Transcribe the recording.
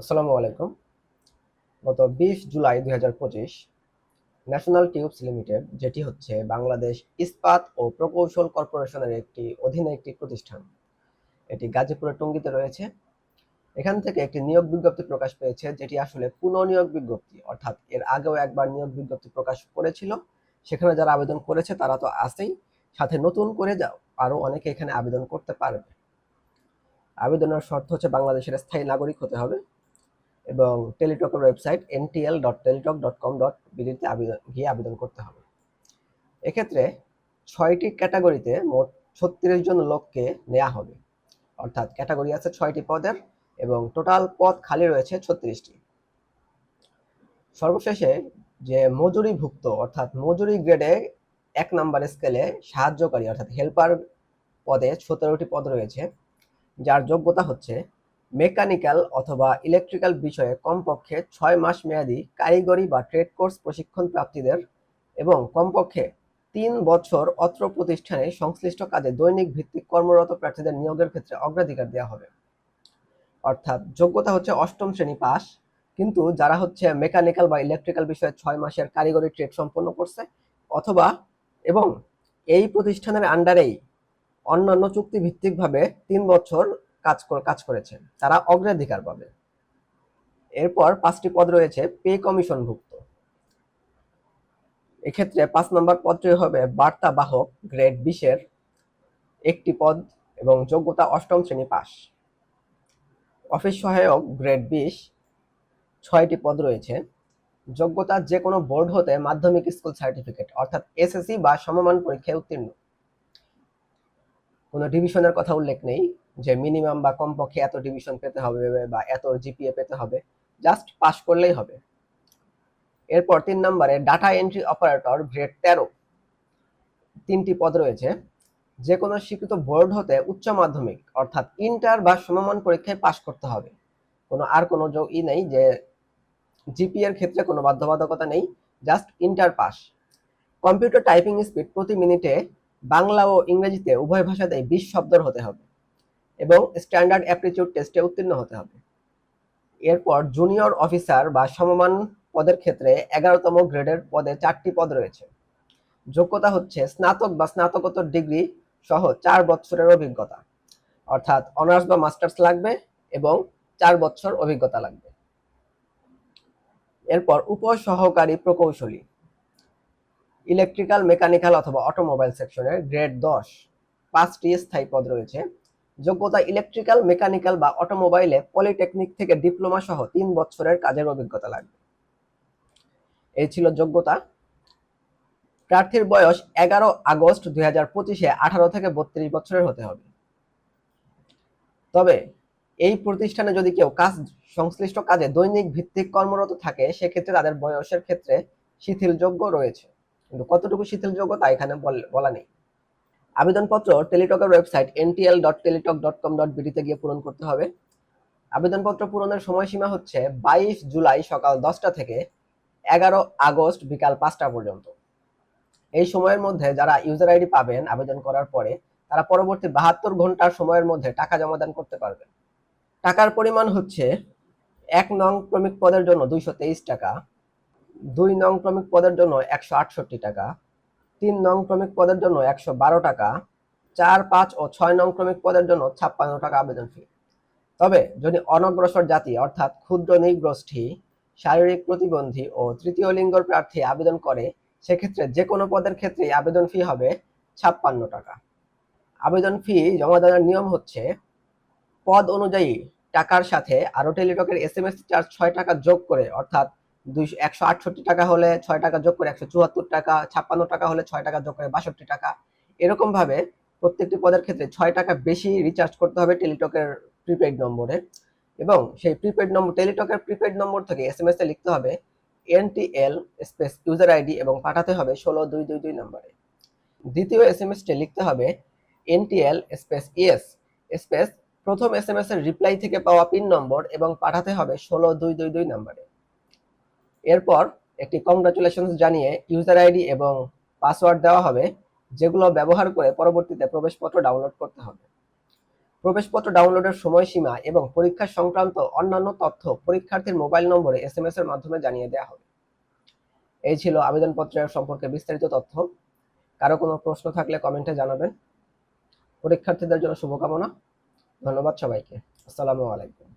আসসালামু আলাইকুম। গত বিশ জুলাই দুই হাজার পঁচিশ ন্যাশনাল টিউবস লিমিটেড, যেটি হচ্ছে বাংলাদেশ ইস্পাত ও প্রকৌশল কর্পোরেশনের একটি অধীনে একটি প্রতিষ্ঠান, এটি গাজীপুরের টঙ্গিতে রয়েছে। এখান থেকে একটি নিয়োগ বিজ্ঞপ্তি প্রকাশ পেয়েছে, যেটি আসলে পুনঃনিয়োগ বিজ্ঞপ্তি, অর্থাৎ এর আগেও একবার নিয়োগ বিজ্ঞপ্তি প্রকাশ করেছিল। সেখানে যারা আবেদন করেছে, তারা তো আছেই। সাথে নতুন করে যাও আরও অনেকে এখানে আবেদন করতে পারবে। আবেদনের শর্ত হচ্ছে বাংলাদেশের স্থায়ী নাগরিক হতে হবে। এবং টেলিটকের website NTL dot Teletalk dot com dot বিডিতে আবেদন, গিয়ে আবেদন করতে হবে। এক্ষেত্রে ছয়টি ক্যাটাগরিতে মোট ছত্রিশ জন লোককে নেওয়া হবে। অর্থাৎ ক্যাটাগরি আছে ছয়টি পদের এবং টোটাল পদ খালি রয়েছে ছত্রিশটি। সর্বশেষে যে মজুরিভুক্ত, অর্থাৎ মজুরি গ্রেডে এক নাম্বার স্কেলে সাহায্যকারী, অর্থাৎ হেল্পার পদে সতেরোটি পদ রয়েছে, যার যোগ্যতা হচ্ছে মেকানিক্যাল অথবা ইলেকট্রিক্যাল বিষয়ে কমপক্ষে ছয় মাস মেয়াদী কারিগরি বা ট্রেড কোর্স প্রশিক্ষণ প্রাপ্তিদের এবং কমপক্ষে তিন বছর অত্র প্রতিষ্ঠানে সংশ্লিষ্ট কাজে দৈনিক ভিত্তিক কর্মরত প্রার্থীদের নিয়োগের ক্ষেত্রে অগ্রাধিকার দেওয়া হবে। অর্থাৎ যোগ্যতা হচ্ছে অষ্টম শ্রেণি পাস, কিন্তু যারা হচ্ছে মেকানিক্যাল বা ইলেকট্রিক্যাল বিষয়ে ছয় মাসের কারিগরি ট্রেড সম্পন্ন করছে অথবা এবং এই প্রতিষ্ঠানের আন্ডারেই অন্যান্য চুক্তি ভিত্তিকভাবে তিন বছর কাজ কাজ করেছে। তারা অগ্রাধিকার পাবে। এরপর পাঁচটি পদ রয়েছে, পে কমিশনভুক্ত। এক্ষেত্রে পাঁচ নম্বর পদটি হবে বার্তা বাহক গ্রেড বিশের একটি পদ এবং যোগ্যতা অষ্টম শ্রেণি পাস। অফিস সহায়ক গ্রেড বিশ ছয়টি পদ রয়েছে। যোগ্যতা যে কোনো বোর্ড হতে মাধ্যমিক স্কুল সার্টিফিকেট, অর্থাৎ এসএসসি বা সমমান পরীক্ষায় উত্তীর্ণ। কোনো ডিভিশনের কথা উল্লেখ নেই। যে মিনিমাম বা কমপক্ষে এত ডিভিশন পেতে হবে বা এত জিপিএ পেতে হবে জাস্ট পাস করলেই হবে। এরপর তিন নম্বরে ডাটা এন্ট্রি অপারেটর গ্রেড তেরো। তিনটি পদ রয়েছে। যে কোনো স্বীকৃত বোর্ড হতে উচ্চ মাধ্যমিক, অর্থাৎ ইন্টার বা সমমান পরীক্ষায় পাশ করতে হবে। কোনো আর কোনো যোগ ই নেই যে জিপি এর ক্ষেত্রে কোনো বাধ্যবাধকতা নেই just inter pass computer typing speed প্রতি মিনিটে বাংলা ও ইংরেজিতে উভয় ভাষাতেই বিশ শব্দের হতে হবে। এবং স্ট্যান্ডার্ড অ্যাপটিটিউড টেস্টে উত্তীর্ণ হতে হবে। এরপর জুনিয়র অফিসার বা সমমান পদের ক্ষেত্রে এগারোতম গ্রেডের পদে চারটি পদ রয়েছে। যোগ্যতা হচ্ছে স্নাতক বা স্নাতকোত্তর ডিগ্রি সহ চার বছরের অভিজ্ঞতা। অর্থাৎ অনার্স বা মাস্টার্স লাগবে এবং চার বছর অভিজ্ঞতা লাগবে। এরপর উপসহকারী প্রকৌশলী। ইলেকট্রিক্যাল, মেকানিক্যাল অথবা অটোমোবাইল সেকশনের গ্রেড দশ। পাঁচটি স্থায়ী পদ রয়েছে। যোগ্যতা ইলেকট্রিক্যাল মেকানিক্যাল বা অটোমোবাইলে পলিটেকনিক থেকে ডিপ্লোমা সহ তিন বছরের কাজের অভিজ্ঞতা লাগবে। এই ছিল যোগ্যতা। প্রার্থীর বয়স এগারো আগস্ট দুই হাজার পঁচিশে আঠারো থেকে বত্রিশ বছরের হতে হবে। তবে এই প্রতিষ্ঠানে যদি কেউ কাজ, সংশ্লিষ্ট কাজে দৈনিক ভিত্তিক কর্মরত থাকে, সেক্ষেত্রে তাদের বয়সের ক্ষেত্রে শিথিলযোগ্য রয়েছে। কিন্তু কতটুকু শিথিলযোগ্য তা এখানে বলা নেই। আবেদনপত্র টেলিটকের website NTL dot Teletalk dot com dot বিডিতে গিয়ে পূরণ করতে হবে। আবেদনপত্র পূরণের সময়সীমা হচ্ছে বাইশ জুলাই সকাল দশটা থেকে এগারো আগস্ট বিকাল পাঁচটা পর্যন্ত। এই সময়ের মধ্যে যারা ইউজার আইডি পাবেন আবেদন করার পরে, তারা পরবর্তী বাহাত্তর ঘণ্টার সময়ের মধ্যে টাকা জমাদান করতে পারবেন। টাকার পরিমাণ হচ্ছে এক নং ক্রমিক পদের জন্য দুইশো তেইশ টাকা, দুই নং ক্রমিক পদের জন্য একশো আটষট্টি টাকা তিন নং ক্রমিক পদের জন্য একশো বারো টাকা, চার, পাঁচ ও ছয় নং ক্রমিক পদের জন্য ছাপ্পান্ন টাকা আবেদন ফি তবে যদি অনগ্রসর জাতি, অর্থাৎ ক্ষুদ্র নিগ্রষ্ঠী শারীরিক প্রতিবন্ধী ও তৃতীয় লিঙ্গর প্রার্থী আবেদন করে, সেক্ষেত্রে যে কোনো পদের ক্ষেত্রে আবেদন ফি হবে ছাপ্পান্ন টাকা। আবেদন ফি জমা দেওয়ার নিয়ম হচ্ছে, পদ অনুযায়ী টাকার সাথে আরও টেলিটকের এস এম এস চার্জ ছয় টাকা যোগ করে, অর্থাৎ দুইশো, একশো আটষট্টি টাকা হলে ছয় টাকা যোগ করে একশো চুয়াত্তর টাকা, ছাপ্পান্ন টাকা হলে ছয় টাকা যোগ করে বাষট্টি টাকা। এরকম ভাবে প্রত্যেকটি পদের ক্ষেত্রে ছয় টাকা বেশি রিচার্জ করতে হবে টেলিটকের প্রিপেড নম্বরে এবং সেই প্রিপেড নম্বর, টেলিটকের প্রিপেড নম্বর থেকে এস এম এস এ লিখতে হবে এনটিএল স্পেস ইউজার আইডি এবং পাঠাতে হবে ষোলো দুই দুই দুই নম্বরে। দ্বিতীয় এস এম এসটি লিখতে হবে এনটিএল স্পেস ইএস স্পেস প্রথম এস এম এস এর রিপ্লাই থেকে পাওয়া পিন নম্বর এবং পাঠাতে হবে ষোলো দুই দুই দুই নম্বরে। এরপর একটি কংগ্রাচুলেশন জানিয়ে ইউজার আইডি এবং পাসওয়ার্ড দেওয়া হবে, যেগুলো ব্যবহার করে পরবর্তীতে প্রবেশপত্র ডাউনলোড করতে হবে। প্রবেশপত্র ডাউনলোডের সময়সীমা এবং পরীক্ষা সংক্রান্ত অন্যান্য তথ্য পরীক্ষার্থীর মোবাইল নম্বরে এসএমএস এর মাধ্যমে জানিয়ে দেওয়া হবে। এই ছিল আবেদনপত্রের সম্পর্কে বিস্তারিত তথ্য। কারও কোনো প্রশ্ন থাকলে কমেন্টে জানাবেন। পরীক্ষার্থীদের জন্য শুভকামনা। ধন্যবাদ সবাইকে। আসসালামু আলাইকুম।